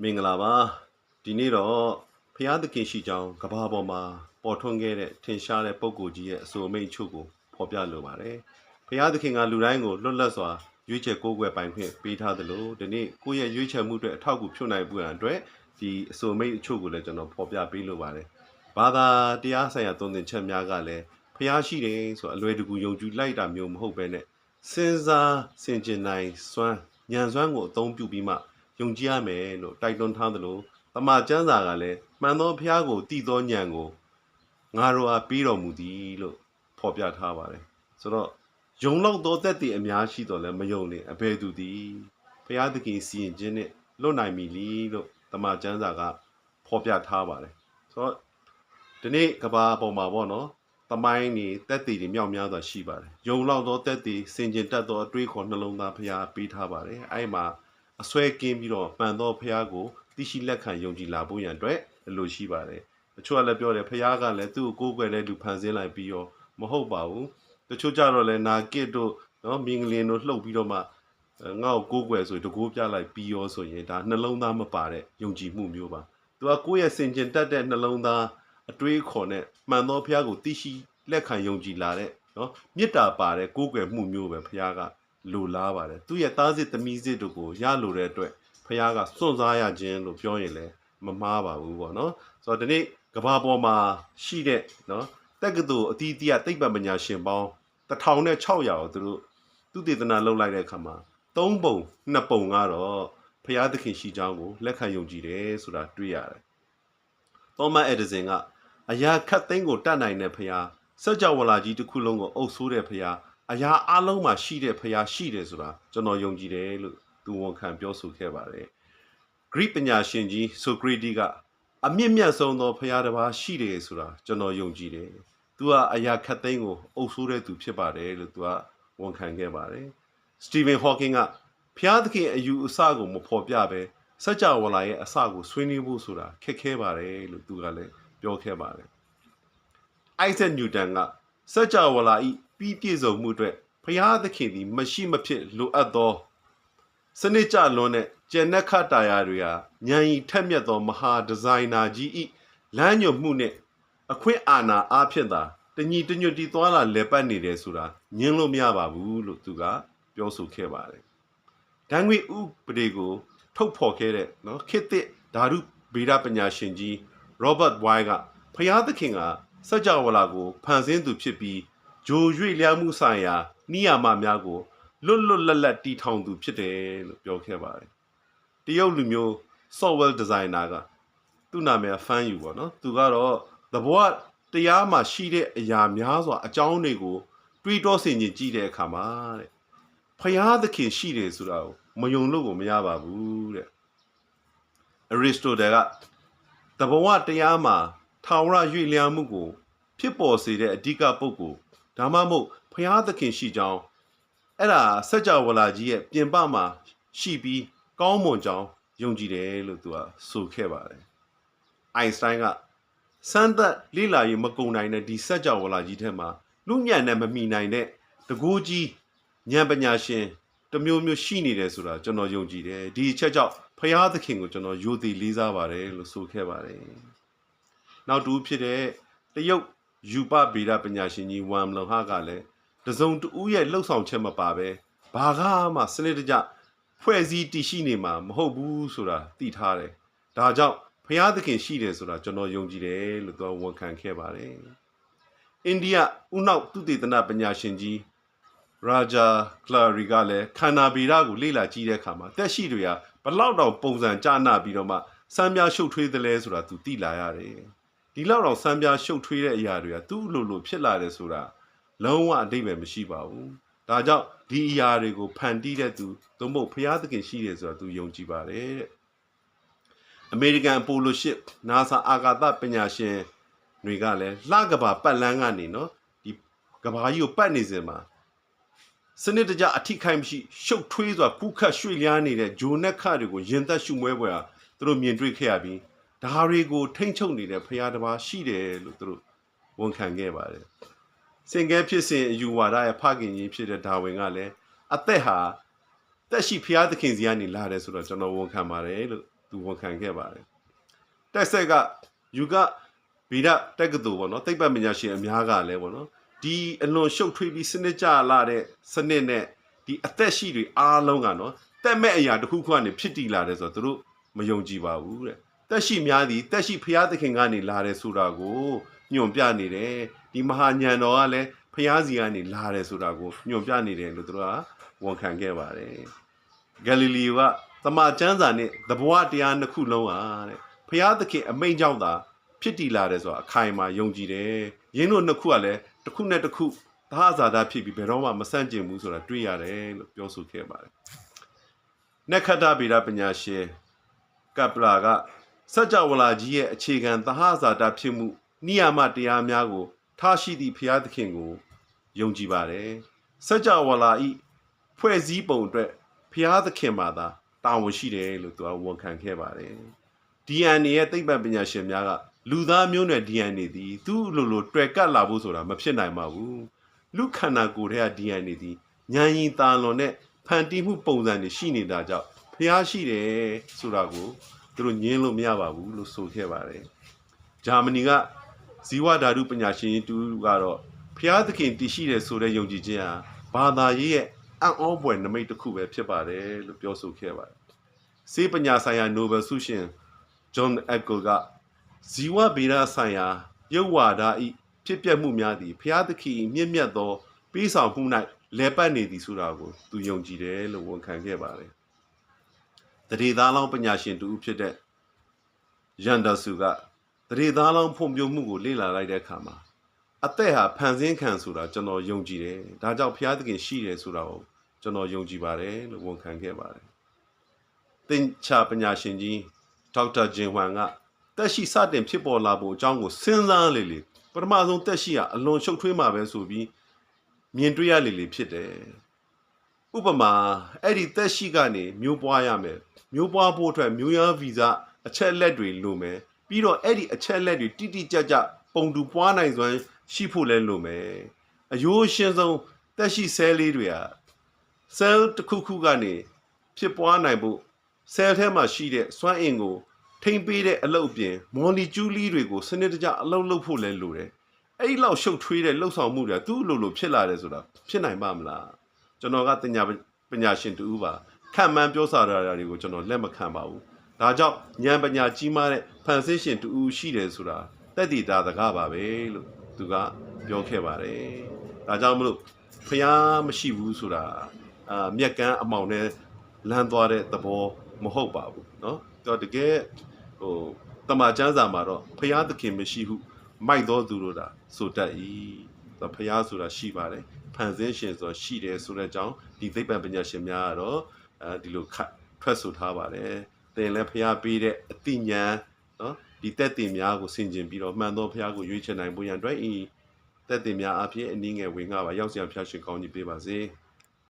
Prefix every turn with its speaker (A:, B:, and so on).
A: မင်္ဂလာပါဒီနေ့တော့ဖျားသခင်ရှိကြောင်းကဘာပေါ်မှာပေါ်ထွန်းခဲ့တဲ့ထင်ရှားတဲ့ပုံကိုယ်ကြီးရဲ့အဆိုအမိန့်ချုပ်ကိုဖော်ပြလိုပါတယ်ဖျားသခင်ကလူတိုင်းကိုလွတ်လပ်စွာရွေးချယ်ကိုးကွယ်ပိုင်ခွင့်ပေးထားသလိုဒီနေ့ကိုယ့်ရဲ့ရွေးချယ်မှုတွေအထောက်အကူဖြစ်နိုင်ဖို့ရန်အတွက်ဒီအဆိုအမိန့်အချုပ်ကိုလည်းကျွန်တော်ဖော်ပြပေးလိုပါတယ်ဘာသာတရားဆိုင်ရာသုံးသင်ချက်များကလည်းဖျားရှိတယ်ဆိုအလွယ်တကူယုံကြည်လိုက်တာမျိုးမဟုတ်ပဲနဲ့စဉ်းစားဆင်ခြင်နိုင်စွမ်းဉာဏ်စွမ်းကိုအသုံးပြုပြီးမှ ယုံကြည်ရမယ်လို့တိုက်တွန်းထားသလိုတမန်ကျမ်းစာကလည်းမှန်သောဖျားကိုတည်သောဉာဏ်ကိုငါတို့အားပေးတော်မူသည်လို့ဖော်ပြထားပါတယ်ဆိုတော့ယုံလောက်သောသက်တည်အများရှိတော်လဲမယုံနေအဘယ်သူသည်ဖျားသခင်စီရင်ခြင်းနဲ့လွတ်နိုင်ပြီလीလို့တမန်ကျမ်းစာကဖော်ပြထားပါတယ်ဆိုတော့ဒီနေ့ကဘာပေါ်မှာပေါ့နော်တမိုင်းနေတက်တည်တွေမြောက်များစွာရှိပါတယ်ယုံလောက်သောတက်တည်စင်ကျင်တတ်သောအတွေးခေါ်နှလုံးသားဖျားပေးထားပါတယ်အဲ့မှာ အစွဲကင်းပြီးတော့မှန်သောဖះကိုသိရှိလက်ခံယုံကြည်လာဖို့ရန်အတွက်အလိုရှိပါတယ်။တချို့ကလည်းပြောတယ်ဖះကလည်းသူ့ကိုကိုးကွယ်တဲ့လူဖန်ဆင်းလိုက်ပြီးတော့မဟုတ်ပါဘူး။တချို့ကြတော့လည်းနာကစ်တို့နော်မင်္ဂလင်တို့လှုပ်ပြီးတော့မှအဲငါ့ကိုကိုးကွယ်ဆိုရင်တကိုးပြလိုက်ပြီးရောဆိုရင်ဒါနှလုံးသားမပါတဲ့ယုံကြည်မှုမျိုးပါ။သူကကိုယ့်ရဲ့စင်ကျင်တက်တဲ့နှလုံးသားအတွေးခေါ်နဲ့မှန်သောဖះကိုသိရှိလက်ခံယုံကြည်လာတဲ့နော်မေတ္တာပါတဲ့ကိုးကွယ်မှုမျိုးပဲဖះက လိုလားပါတယ်သူရဲ့သားစစ်သမီးစစ်တို့ကိုရလိုတဲ့အတွက်ဖះကစွန့်စားရခြင်းလို့ပြောရင်လည်းမမှားပါဘူးပေါ့နော်ဆိုတော့ဒီနေ့ကဘာပေါ်မှာရှိတဲ့နော်တက္ကသိုလ်အတီးတီးကသိပ္ပံပညာရှင်ပေါင်း1600ကိုသူတို့သူတေသနာလုပ်လိုက်တဲ့အခါမှာ3ပုံ2ပုံကတော့ဖះသခင်ရှိကြောင်းကိုလက်ခံယုံကြည်တယ်ဆိုတာတွေ့ရတယ်သောမတ်အက်ဒီဆင်ကအရာခတ်သိမ်းကိုတတ်နိုင်တဲ့ဖះစัจ java လာကြီးတစ်ခုလုံးကိုအုပ်ဆိုးတဲ့ဖះ အရာအလုံးမှာရှိတဲ့ဖရားရှိတယ်ဆိုတာကျွန်တော်ယုံကြည်တယ်လို့သူဝန်ခံပြောဆိုခဲ့ပါတယ်။ Greek ပညာရှင်ကြီး Socrates ကအမြင့်မြတ်ဆုံးသောဖရားတစ်ပါးရှိတယ်ဆိုတာကျွန်တော်ယုံကြည်တယ်။ तू ကအရာခတ်သိမ်းကိုအုပ်ဆိုးတဲ့သူဖြစ်ပါတယ်လို့ तू ကဝန်ခံခဲ့ပါတယ်။ Stephen Hawking ကဖျားသခင်အယူအဆကိုမဖော်ပြဘဲစัจ java လာရဲ့အစကိုဆွေးနွေးဖို့ဆိုတာခက်ခဲပါတယ်လို့သူကလည်းပြောခဲ့ပါတယ်။ Isaac Newton ကစัจ java လာဤ ပြီးပြည့်စုံမှုအတွက်ဖျားသခင်သည်မရှိမဖြစ်လိုအပ်သောစနစ်ကြလွန်းတဲ့ကျန်တဲ့ခတာယာတွေဟာဉာဏ်ဤထက်မြက်သောမဟာဒီဇိုင်နာကြီးဤလမ်းညွှန်မှုနဲ့အခွင့်အာဏာအားဖြင့်သာတညီတညွတ်တီသွားလာလဲပတ်နေတယ်ဆိုတာညင်းလို့မရပါဘူးလို့သူကပြောဆိုခဲ့ပါတယ်။ဒဏ်ငွေဥပဒေကို ထုတ်ဖော်ခဲ့တဲ့နော်ခေတ်သစ်ဓာတုဗေဒပညာရှင်ကြီး Robert Boyle ကဖျားသခင်ကစัจ java လာကို ဖန်ဆင်းသူဖြစ်ပြီး ဂျိုရွေ့လျားမှုဆိုင်ရာနိယာမများကိုလွတ်လွတ်လပ်လပ်တီထောင်သူဖြစ်တယ်လို့ပြောခဲ့ပါတယ်။တရုတ်လူမျိုး software designer ကသူ့နာမည်ဖန်ယူပေါ့နော်။သူကတော့သဘောတရားမှာရှိတဲ့အရာများစွာအကြောင်းတွေကိုတွေးတောဆင်ခြင်ကြည့်တဲ့အခါမှာတဲ့ဖျားသခင်ရှိတယ်ဆိုတာကိုမယုံလို့ကိုမရပါဘူးတဲ့။ Aristotle ကသဘောတရားမှာထာဝရရွေ့လျားမှုကို ဖြစ်ပေါ်စေတဲ့အဓိကပုဂ္ဂိုလ် ဒါမှမဟုတ်ဖျားသခင်ရှိကြောင်းအဲ့ဒါစัจ java လာကြီးရဲ့ပြင်ပမှာရှိပြီးကောင်းမွန်ကြောင်းယုံကြည်တယ်လို့သူကဆိုခဲ့ပါတယ်။အိုင်စတိုင်းကစမ်းသက်လေ့လာရေးမကုံနိုင်တဲ့ဒီစัจ java လာကြီးထဲမှာလူညံ့နဲ့မမိနိုင်တဲ့တကူကြီးဉာဏ်ပညာရှင်တစ်မျိုးမျိုးရှိနေတယ်ဆိုတာကျွန်တော်ယုံကြည်တယ်ဒီအချက်ကြောင့်ဖျားသခင်ကိုကျွန်တော်ယိုသိလေးစားပါတယ်လို့ဆိုခဲ့ပါတယ်။နောက်တူဖြစ်တဲ့တရုတ် ယူပဗေဒပညာရှင်ကြီးဝမ်လုံဟာကလည်းတစုံတဦးရဲ့လှုပ်ဆောင်ချက်မပါပဲဘာကမှစနစ်တကျဖွဲ့စည်းတည်ရှိနေမှာမဟုတ်ဘူးဆိုတာသိထားတယ်။ဒါကြောင့်ဖျားသခင်ရှိတယ်ဆိုတာကျွန်တော်ယုံကြည်တယ်လို့သူဝန်ခံခဲ့ပါတယ်။အိန္ဒိယဥနောက်သူတေသနပညာရှင်ကြီးရာဂျာကလာရီကလည်းခန္ဓာဗေဒကိုလေ့လာကြည့်တဲ့အခါမှာတက်ရှိတွေကဘလောက်တောင်ပုံစံကြာနာပြီးတော့မှစမ်းပြရှုပ်ထွေးသလဲဆိုတာသူသိလာရတယ်။ ဒီလောက်တော့စမ်းပြရှုပ်ထွေးတဲ့အရာတွေကသူ့လိုလိုဖြစ်လာတယ်ဆိုတာလုံးဝအတိတ်ပဲမရှိပါဘူး။ဒါကြောင့်ဒီအရာတွေကိုဖန်တီးတဲ့သူသို့မဟုတ်ဖျားသခင်ရှိတယ်ဆိုတာသူယုံကြည်ပါတယ်တဲ့။အမေရိကန်အပိုလိုရှစ် NASA အာကာသပညာရှင်တွေကလည်းလှကဘာပတ်လန်းကနေနော်ဒီကဘာကြီးကိုပတ်နေစင်မှာစနစ်တကျအထိခိုက်မရှိရှုပ်ထွေးစွာခုခတ်ရွှေ့လျားနေတဲ့ဂျိုနက်ခတွေကိုရင်သက်ရှုမွဲပွဲဟာသူတို့မြင်တွေ့ခဲ့ရပြီး ဒါတွေကိုထိမ့်ချုပ်နေတဲ့ဖရာတစ်ပါးရှိတယ်လို့သူတို့ဝန်ခံခဲ့ပါတယ်စင်ကဲဖြစ်စဉ်အယူဝါဒရဲ့ဖခင်ကြီးဖြစ်တဲ့ဒါဝင်ကလည်းအသက်ဟာတက်ရှိဖရာသခင်စီကနေလာတယ်ဆိုတော့ကျွန်တော်ဝန်ခံပါတယ်လို့သူဝန်ခံခဲ့ပါတယ်တက်ဆက်ကယူကဗီဒတက္ကသိုလ်ပေါ့နော်သိပ္ပံပညာရှင်အများကလည်းပေါ့နော်ဒီအလွန်ရှုပ်ထွေးပြီးစနစ်ကျလာတဲ့စနစ်နဲ့ဒီအသက်ရှိတွေအားလုံးကနော်တက်မဲ့အရာတစ်ခုခုကနေဖြစ်တည်လာတယ်ဆိုတော့သူတို့မယုံကြည်ပါဘူးတဲ့ တက်ရှိများသည်တက်ရှိဖျားသခင်ကနေလာတယ်ဆိုတာကိုညွန်ပြနေတယ်ဒီမဟာညံတော်ကလည်းဖျားစီကနေလာတယ်ဆိုတာကိုညွန်ပြနေတယ်လို့သူတို့ကဝန်ခံခဲ့ပါတယ်ဂါလိလီယိုကတမန်ကျမ်းစာနဲ့သဘောတရားနှစ်ခုလုံးဟာတဲ့ဖျားသခင်အမိန့်ကြောင့်သာဖြစ်တည်လာတယ်ဆိုတာအခိုင်အမာယုံကြည်တယ်။ယင်းတို့နှစ်ခုကလည်းတစ်ခုနဲ့တစ်ခုသဟဇာတာဖြစ်ပြီးဘယ်တော့မှမဆန့်ကျင်ဘူးဆိုတာတွေ့ရတယ်လို့ပြောဆိုခဲ့ပါတယ်။နက္ခတ္တဗေဒပညာရှင်ကပလာက စัจ java လာကြီးရဲ့အခြေခံသဟဇာတာဖြစ်မှုနိယာမတရားများကို ထားရှိသည့်ဖျားသခင်ကိုယုံကြည်ပါတယ်။စัจ java လာဤဖွဲ့စည်းပုံအတွက်ဖျားသခင်မှာသာတာဝန်ရှိတယ်လို့သူကဝန်ခံခဲ့ပါတယ်။ DNA ရဲ့သိပ္ပံပညာရှင်များကလူသားမျိုးနွယ် DNA သည်သူ့လိုလိုတွေ့ကပ်လာဖို့ဆိုတာမဖြစ်နိုင်ပါဘူး။လူခန္ဓာကိုယ်ထဲက DNA သည်ဉာဏ်ရည်တာလွန်တဲ့ဖန်တီးမှုပုံစံတွေရှိနေတာကြောင့်ဖျားရှိတယ်ဆိုတာကို သူတို့ညင်းလို့မရပါဘူးလို့ဆိုခဲ့ပါတယ်။ဂျာမနီကဇီဝဓာတုပညာရှင်တူကတော့ဖျားသခင်တည်ရှိတယ်ဆိုတဲ့ယုံကြည်ခြင်းဟာဘာသာရေးရဲ့အံ့ဩဖွယ်နမိတ်တစ်ခုပဲဖြစ်ပါတယ်လို့ပြောဆိုခဲ့ပါတယ်။စေပညာဆိုင်ရာနိုဘယ်ဆုရှင်ဂျွန်အက်ကယ်ကဇီဝဗေဒဆိုင်ရာရုပ်ဝါဒဤဖြစ်ပျက်မှုများသည်ဖျားသခင်၏မြင့်မြတ်သောပေးဆောင်မှု၌လဲပတ်နေသည်ဆိုတာကိုသူယုံကြည်တယ်လို့ဝန်ခံခဲ့ပါတယ်။ တရေသားလောင်းပညာရှင်တူဖြစ်တဲ့ယန်ဒါဆူကတရေသားလောင်းဖွံ့ဖြိုးမှုကိုလေ့လာလိုက်တဲ့အခါမှာအသက်ဟာဖန်ဆင်းခံဆိုတာကျွန်တော်ယုံကြည်တယ်။ဒါကြောင့်ဘုရားသခင်ရှိတယ်ဆိုတာကိုကျွန်တော်ယုံကြည်ပါတယ်လို့ဝန်ခံခဲ့ပါတယ်။သင်္ချာပညာရှင်ကြီးဒေါက်တာဂျင်ဟွမ်ကတက်ရှိစတင်ဖြစ်ပေါ်လာဖို့အကြောင်းကိုစဉ်းစားလေလေပထမဆုံးတက်ရှိကအလွန်ရှုပ်ထွေးမှာပဲဆိုပြီးမြင်တွေ့ရလေလေဖြစ်တယ်။ ဥပမာအဲ့ဒီတက်ရှိကနေမျိုးပွားရမယ်။မျိုးပွားဖို့အတွက်မျိုးရဗီဇအချက်လက်တွေလိုမယ်။ပြီးတော့အဲ့ဒီအချက်လက်တွေတိတိကျကျပုံတူပွားနိုင်စွမ်းရှိဖို့လဲလိုမယ်။အယိုးရှင်းဆုံးတက်ရှိဆဲလေးတွေက cell တစ်ခုခုကနေဖြစ်ပွားနိုင်ဖို့ cell ထဲမှာရှိတဲ့စွမ်းအင်ကို ထိမ့်ပေးတဲ့အလုပ်အပြင် molecule တွေကိုစနစ်တကျအလုပ်လုပ်ဖို့လဲလိုတယ်။အဲ့ဒီလောက်ရှုပ်ထွေးတဲ့လှုပ်ဆောင်မှုတွေသူ့လိုလိုဖြစ်လာတယ်ဆိုတာဖြစ်နိုင်ပါမလား။ ကျွန်တော်ကတင်ညာပညာရှင်တူပါခံမှန်းပြောစာရတာတွေကိုကျွန်တော်လက်မခံပါဘူး။ဒါကြောင့်ဉာဏ်ပညာကြီးမားတဲ့ဖန်ဆင်းရှင်တူရှိတယ်ဆိုတာတက်တည်တာတကားပါပဲလို့သူကပြောခဲ့ပါတယ်။ဒါကြောင့်မလို့ဖျားမရှိဘူးဆိုတာအာမြက်ကန်းအမောင်နဲ့လမ်းသွားတဲ့သဘောမဟုတ်ပါဘူးเนาะတော့တကယ်ဟိုတမန်ကျမ်းစာမှာတော့ဖျားသခင်မရှိဟုမိုက်တော်သူတို့တာဆိုတတ်၏ ဆိုတော့ဖရာဆိုတာရှိပါတယ်ဖန်ဆင်းရှင်ဆိုရှိတယ်ဆိုတဲ့အကြောင်းဒီသိပ္ပံပညာရှင်များကတော့အဲဒီလိုထွက်ဆိုထားပါတယ်သင်လည်းဖရာပေးတဲ့အတိညာနော်ဒီတက်တင်များကိုဆင်ခြင်ပြီးတော့မှန်သောဖရာကိုရွေးချယ်နိုင်ဖို့ရန်အတွက်ဤတက်တင်များအဖြစ်အနည်းငယ်ဝင်ငါပါရောက်စရာဖရာရှင်ကောင်းကြီးပေးပါစေ။